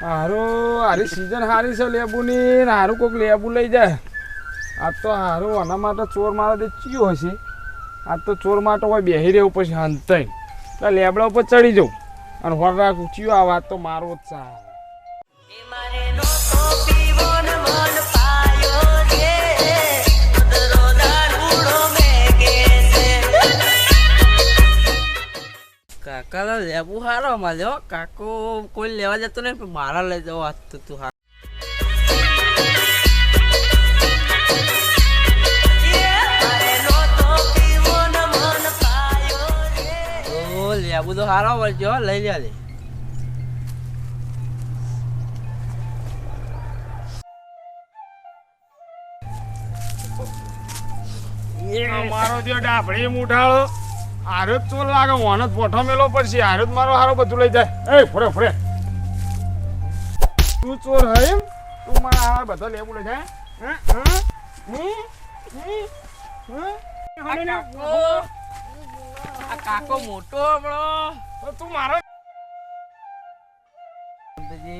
હારું, હારી સિઝન હારી છે લેબુની ને હારું કોઈક લેબુ લઈ જાય. આ તો હારું, આના માટે ચોર મારા ચિયો હશે. આ તો ચોર માટે હોય બેહી રહેવું પછી હંતાઈ લેબડા ઉપર ચડી જાઉં અને હોર ચિયો આ વાત તો મારો જ સા કાકા લેવું હારો મળ્યો કાકો કોઈ લેવા જતો નહીં પણ મારા લઈ જવો આજ તો હા લેવું તો હારો મળજો લઈ લે લે મારો જો ડાભડી મુઠાળો હારો તો લાગે જ પોઠો મેલો પડશે. મારો હારો બધું લઈ જાય. એ ફરે ફરે. તું ચોર હે તું મારા હાર બધો લેવું લઈ જાય. કાકો. મોટો હમણો. તો તું મારો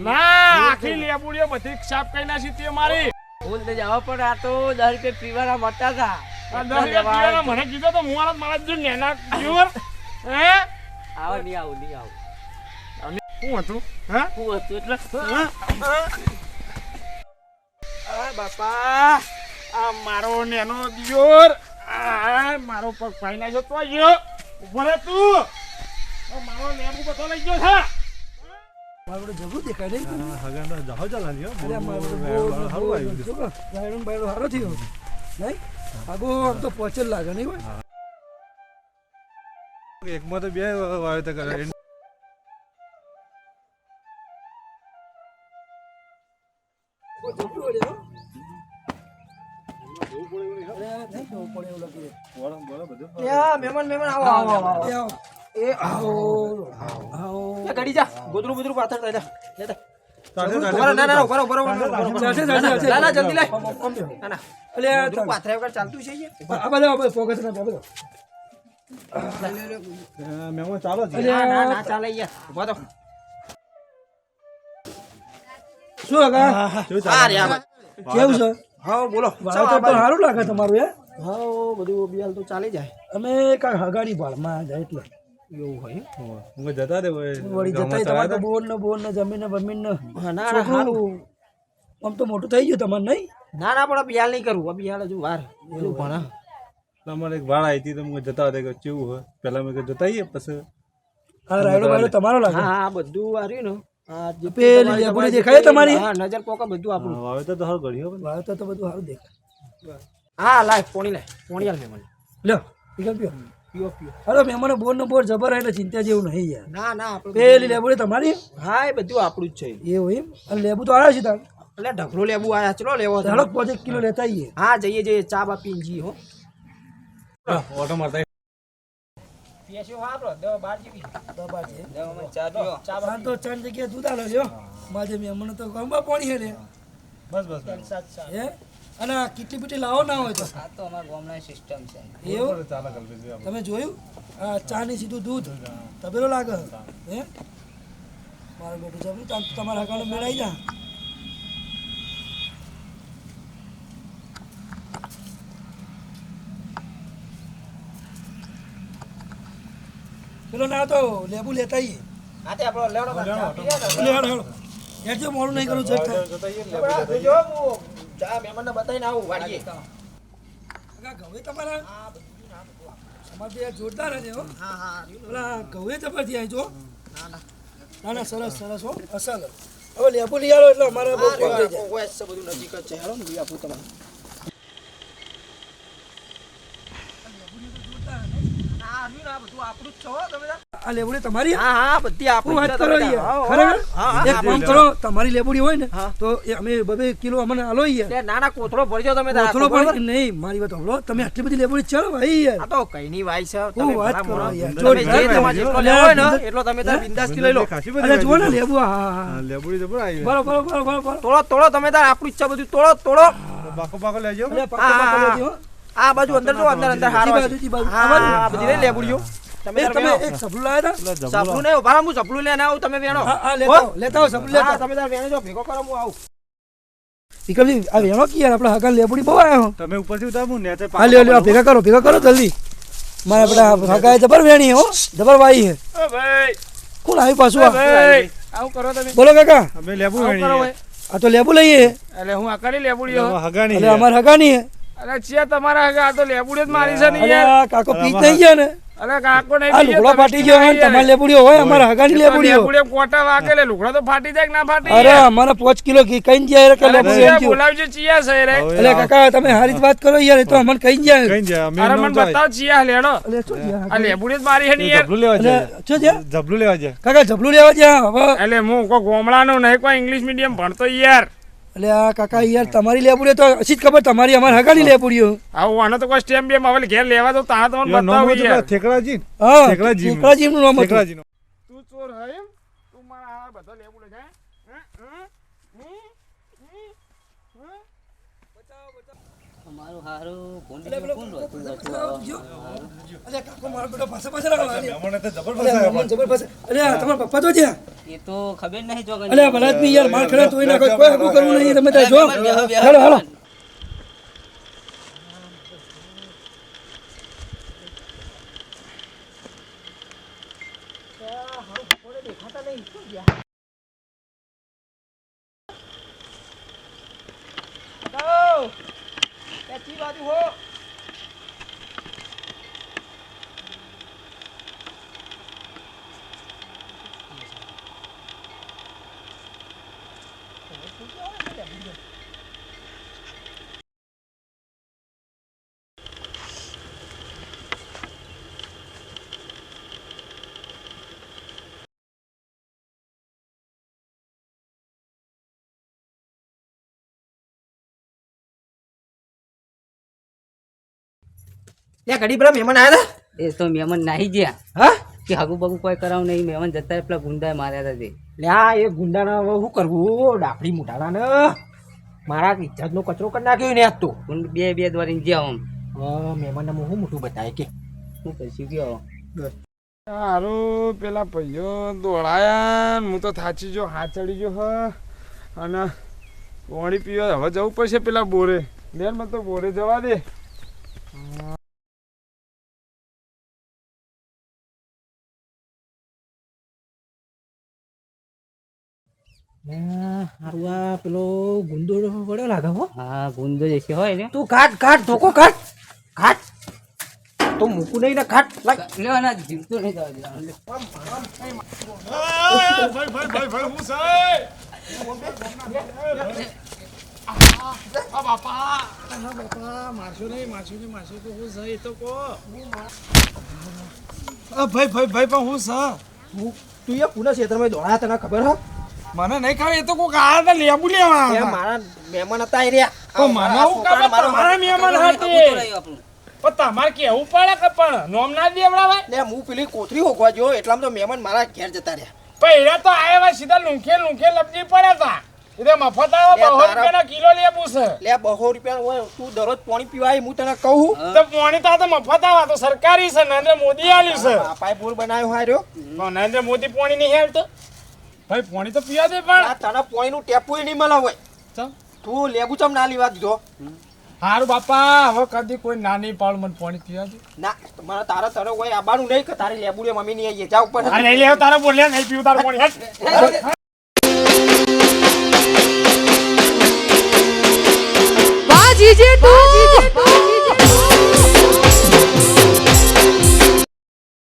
ના આખી લેબુડીઓ બધી સાફ કરી નાખી તે મારી ભૂલ તો જવા પણ આ તો દર રૂપિયા પીવાના મળતા હતા. આ દસ રૂપિયા પીવાના મને કીધો તો હું મારા મારા જો નેના પ્યોર હે? આવો નહીં આવું નહીં આવું. શું હતું? હે? શું હતું એટલે? આ બાપા આ મારો નેનો દિયોર આ મારો પગ પાઈ ના તો ગયો ઊભો રે તું. મારો લેબુ બધો લઈ ગયો છે. મારું જબરું દેખાય નહીં. હગાનો જહો ચાલાની હો. અરે મારું આવ્યું. બાયડો હારો થયો. નહીં? આગો આમ તો પહોંચે લાગે નહીં ભાઈ એકમાં તો બે વાવેતર કરે. ઘડી જા. ગોદરું ગોદરું પાથર દઈ કેવું છે? હા બોલો. સારું લાગે તમારું હે? હા બધું બિયાલ તો ચાલી જાય. અમે કાંઈ હગાડી ભાળમાં જાય એટલે. એવું હોય હું જતા રે વળી જતા તમારે તો બોર ને બોર ને જમીન ને બમીન ને ના ના છોકરું આમ તો મોટું થઈ ગયું તમારે નહીં? ના ના પણ બિયાલ નહીં કરવું બિયાલ હજુ વાર. એવું ભણા તમારે એક વાળ આવી હતી તો હું જતા હતા કે કેવું હોય. મેં કીધું જતા આવીએ પછી આ રાયડો બાયડો તમારો લાગે? હા હા બધું આવ્યું ને. પેલી તમારી- દેખાય તમારી? હા નજર પોકા બધું આપણું. વાવેતર તો સારું વાવેતર તો બધું સારું દેખાય. હા લાય પોણી લાય. પોણી મેં મને. લ્યો પીઓ. પીઓ પીઓ અરે મહેમાનો બોર ને બોર જબર એટલે ચિંતા જેવું નહીં યાર. ના ના આપણે પેલી લેબોડી તમારી? હા એ બધું આપણું જ છે. એવું એમ? અને લેબુ તો આવ્યા છે તાર? એટલે ઢગલો લેબુ આવ્યા ચલો લેવો છે. ઝાડક પાંચ એક કિલો લેતા આવીએ. હા જઈએ જઈએ ચા બા પીને જઈએ હો. ઓટો મારતા છે તો દૂધ આલો લ્યો માજે મહેમાનો તો ગમવા પાણી હે બસ બસ બસ. હે? અને કેટલી બીટી લાવો ના હોય તો. આ તો અમારા ગામના સિસ્ટમ છે. એવું. તમે જોયું? આ ચા ની સીધું દૂધ. તબેલો લાગે. હે? મારો બેટું જબરું તમારા હગાનો મેળાઈ જા. પેલો ના તો લેબુ લેતા આવીએ હા તે આપણો લેવડો લેવડો પીએ ને. લે હાલો હાલો હેડજો મોડું નહીં કરું ચેક ચા મહેમાનને બતાવીને આવું વાડીએ. કાકા ઘઉં તમારા અમારે યાર જોરદાર હશે હો. હા હા પેલા ઘઉં જબરથી આવી જો ના ના. ના ના સરસ સરસ હો. અસલ. હવે લેબુ લઈ આવો એટલે અમારે છે બધું નજીક જ છે. હાલો બી આપું આવ્યું આ બધું આપણું જ છે હો તમે. આ લેબોડી તમારી હા? હા બધી આપણી વાત કરો ખરેખર હા, હા, એક કામ કરો તમારી લેબોડી હોય ને તો અમે બબે કિલો અમને આલો યાર એટલે નાના કોથળો ભરજો તમે બરાબર? પણ નહીં મારી વાત સાંભળો. તમે આટલી બધી લેબોડી ચાલો ભાઈ યાર. આ તો કઈની વાય છે? તમે વાત કરો યાર. તમે જે જો, તમારે જેટલો લેવો હોય ને એટલો તમે તાર બિંદાસથી લઈ લો. અરે જો ને લેબુ હા હા હા. જબર આવી બરો બરો બરો બરો તોડો તોડો તમે તાર આપણું ઈચ્છા બધું તોડો તોડો. બાકો બાકો લેજો. અરે પાકો હા, હા, લેજો. આ બાજુ અંદર જો અંદર અંદર હારો બાજુ, બાજુ. આ બધી લેબુડીઓ. તમે તમે વેણો. એક સબલું લાયા હતા એટલે નહીં ઊભા હું સપલું લઈને આવું તમે વેણો. હા હા લેતા આવો, સબલું લેતા તમે તાર વેણો જો ભેગો કરો હું આવું. વિક્રમજી આ વેણો કી યાર? આપણે હગા લેબુડી બહુ આવ્યા તમે ઉપરથી ઉતાર હું નેચે હા લ્યો લ્યો ભેગા કરો ભેગા કરો જલ્દી. મારા બેટા હગાએ જબર વેણી હો. જબર વાઈ હે. ભાઈ. કોણ આવ્યું પાછું આવું કરો તમે. બોલો કાકા. અમે લેબુ ભાઈ આ તો લેબુ લઈએ. એટલે હું આ કરી હગાની એટલે છે. અમારે હગાની હે અરે ચિયા તમારા હગા આ તો લેબુડી જ મારી છે ને યાર. કાકો પીક નહીં ગયા ને. અરે કાકો નહીં આ ફાટી ગયો હોય ને તમારે લેપુડ્યો હોય અમારે હગાની લેબુડીઓ. લેબુડીઓ કોટા વાગે એટલે લુગડા તો ફાટી જાય કે ના ફાટી અરે? અમારે પાંચ કિલો ઘી કઈ જાય કે ચિયા એમ બોલાવજો ચિયા છે રે. એટલે કાકા તમે હારી વાત કરો યાર એ તો અમને કઈ જાય કઈ જાય અમે અરે મને બતાવ ચિયા લેડો. એટલે શું છે આ લેબુડી મારી છે ને યાર. જબલું લેવા જાય. એટલે શું છે જબલું લેવા જાય. કાકા જબલું લેવા જ્યાં હવે. એટલે હું કોઈ ગોમડાનો નહીં કોઈ ઇંગ્લિશ મીડિયમ ભણતો યાર. એટલે આ કાકા યાર તમારી લેબુડીઓ તો હસી જ ખબર તમારી અમારે હગાડી લે પૂરી આવું આનો તો કોઈ સ્ટેમ્પ બેમ આવે ઘેર લેવા તો તા તમને એનું બતાવું યાર. ને? હા ઠેકડાજીનું. ઠેકડાજીનું નામ હતું. થેકડાજીનું. તું ચોર હે તું મારા આ બધા લેબુ લઈ જાય હે? હારું કોણ એટલે પેલો કોણ હતું? અરે કાકો મારો બેટો પાસે પાસે રાખો અરે મહેમાનને તો જબર અરે જબર પાસે અરે આ પપ્પા તો જ્યાં? એ તો ખબર નહીં જો અરે આ યાર માર ખડા તોય ના કોઈ કોઈ હગું કરવું નહીં તમે ત્યાં જો. હાલો હાલો. हो ત્યાં ઘડી પેલા મહેમાન આવ્યા હતા એ તો મહેમાન નાહી ગયા. હા? કે હગુ બગુ કોઈ કરાવ નહીં. મહેમાન જતા રહે, પેલા ગુંડા માર્યા હતા તે. લ્યા એ ગુંડાના હવે શું કરવું? ડાફડી મોટાના ને મારા ઇજ્જતનો કચરો કરી નાખ્યો ને આજ તો. બે બે દ્વારી ગયા આમ. મહેમાનને હું શું મોટું બતાય કે? હું કરશું ગયો સારું પેલા ભાઈઓ દોડાયા હું તો થાચી જો હાથ ચડી ગયો હ. અને પાણી પીવા હવે જવું પડશે પેલા બોરે. બેન મને તો બોરે જવા દે. હારું આ પેલો ગુંડો પડ્યો લાગે હો. હા ગુંડો જશે હોય ને. તું કાટ કાટ ધોકો કાટ કાટ. તો મૂકું નહીં ને કાટ લાગ લેવાના જીવતો નહીં જવા નહીં ભાઈ ભાઈ ભાઈ ભાઈ હું છે ભાઈ ભાઈ ભાઈ પણ હું છે તું એ પુના ક્ષેત્રમાં દોડાયા તને ખબર હો? મને નહીં ખાવ એ તો કોક આ લેબુ લેવા એ મારા મહેમાન હતા એ રહ્યા. તો મને હું કામ તમારા મહેમાન હતા. પણ તમારે કેવું પડે કે પણ નોમ ના દેવડાવાય? ને હું પેલી કોથરી હોકવા જો એટલામાં તો મહેમાન મારા ઘેર જતા રહ્યા. પણ પહેલા તો આયા સીધા લુંખે લુંખે લપજી પડ્યા હતા. એટલે મફત આવે બહો રૂપિયાનો કિલો લેબુ છે. લે બહો રૂપિયા હોય તું દરરોજ પાણી પીવાય હું તને કહું. તો પોણી તો મફત આવે તો સરકારી છે નરેન્દ્ર મોદી આલી છે. બાપાએ બોર બનાવ્યો હાર્યો. નરેન્દ્ર મોદી પોણી નહીં હેલતો? ભાઈ પોણી તો પીવા દે પણ. આ નું પાણીનું ટેપુય નહીં મળે હોય. તું લેબુ ચમ ના લેવા દીધો? હારું બાપા હવે કદી કોઈ નાની પાળ મને પાણી પીવા દે. ના મારા તારા તારો હોય આબાનું નહીં કે તારી લેબુ લે મમ્મી ની આઈ જા ઉપર. અરે લે તારે બોલ્યા નહીં પીવું તારું પાણી.